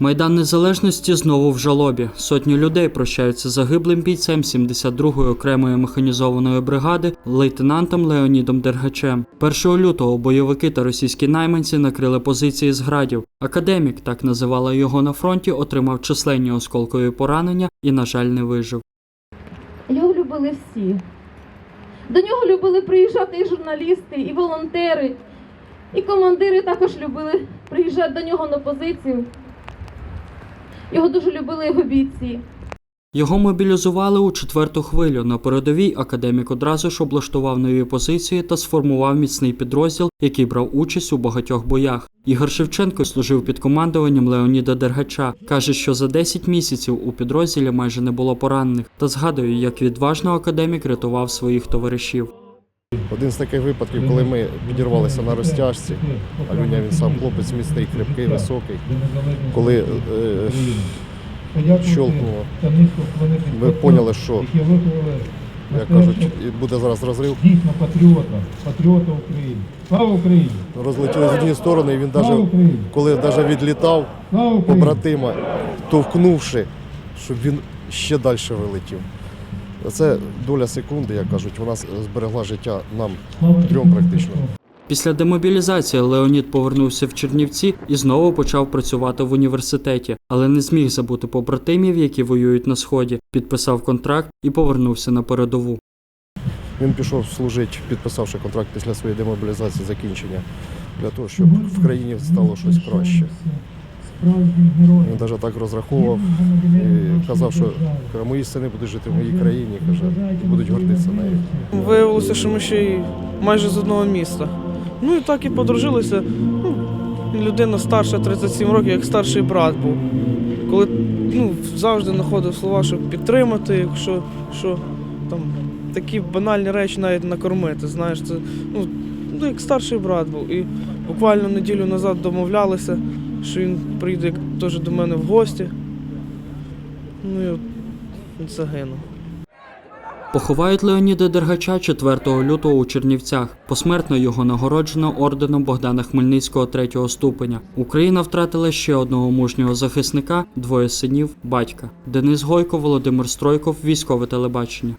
Майдан Незалежності знову в жалобі. Сотні людей прощаються загиблим бійцем 72-ї окремої механізованої бригади лейтенантом Леонідом Дергачем. 1 лютого бойовики та російські найманці накрили позиції з градів. Академік, так називали його на фронті, отримав численні осколкові поранення і, на жаль, не вижив. Його любили всі. До нього любили приїжджати і журналісти, і волонтери, і командири також любили приїжджати до нього на позицію. Його дуже любили його бійці. Його мобілізували у четверту хвилю. На передовій академік одразу ж облаштував нові позиції та сформував міцний підрозділ, який брав участь у багатьох боях. Ігор Шевченко служив під командуванням Леоніда Дергача. каже, що за 10 місяців у підрозділі майже не було поранених, та згадує, як відважно академік рятував своїх товаришів. Один з таких випадків, коли ми підірвалися на розтяжці, а Люня він сам хлопець міцний, крепкий, високий. Коли е, щолкнуло, ми поняли, що, як кажуть, буде зараз розрив. Дійсно патріота, патріота України. Слава Україні! Розлетіли з однієї сторони, і він навіть, коли навіть відлітав побратима, товкнувши, щоб він ще далі вилетів. Це доля секунди, як кажуть, вона зберегла життя нам трьом практично. Після демобілізації Леонід повернувся в Чернівці і знову почав працювати в університеті, але не зміг забути побратимів, які воюють на сході. Підписав контракт і повернувся на передову. Він пішов служити, підписавши контракт після своєї демобілізації закінчення, для того, щоб в країні стало щось краще. Він навіть так розраховував і казав, що мої сини будуть жити в моїй країні, каже, і будуть гордитися нею. Виявилося, що ми ще й майже з одного міста. Ну і так і подружилися. Ну, людина старша 37 років, як старший брат був. Коли ну, завжди знаходив слова, щоб підтримати, якщо що, там, такі банальні речі навіть накормити. Знаєш, це ну, ну, як старший брат був. І буквально неділю назад домовлялися, що він прийде теж до мене в гості. Ну і от він загинув. Поховають Леоніда Дергача 4 лютого у Чернівцях. Посмертно його нагороджено орденом Богдана Хмельницького третього ступеня. Україна втратила ще одного мужнього захисника, двоє синів, батька. Денис Гойко, Володимир Стройков, військове телебачення.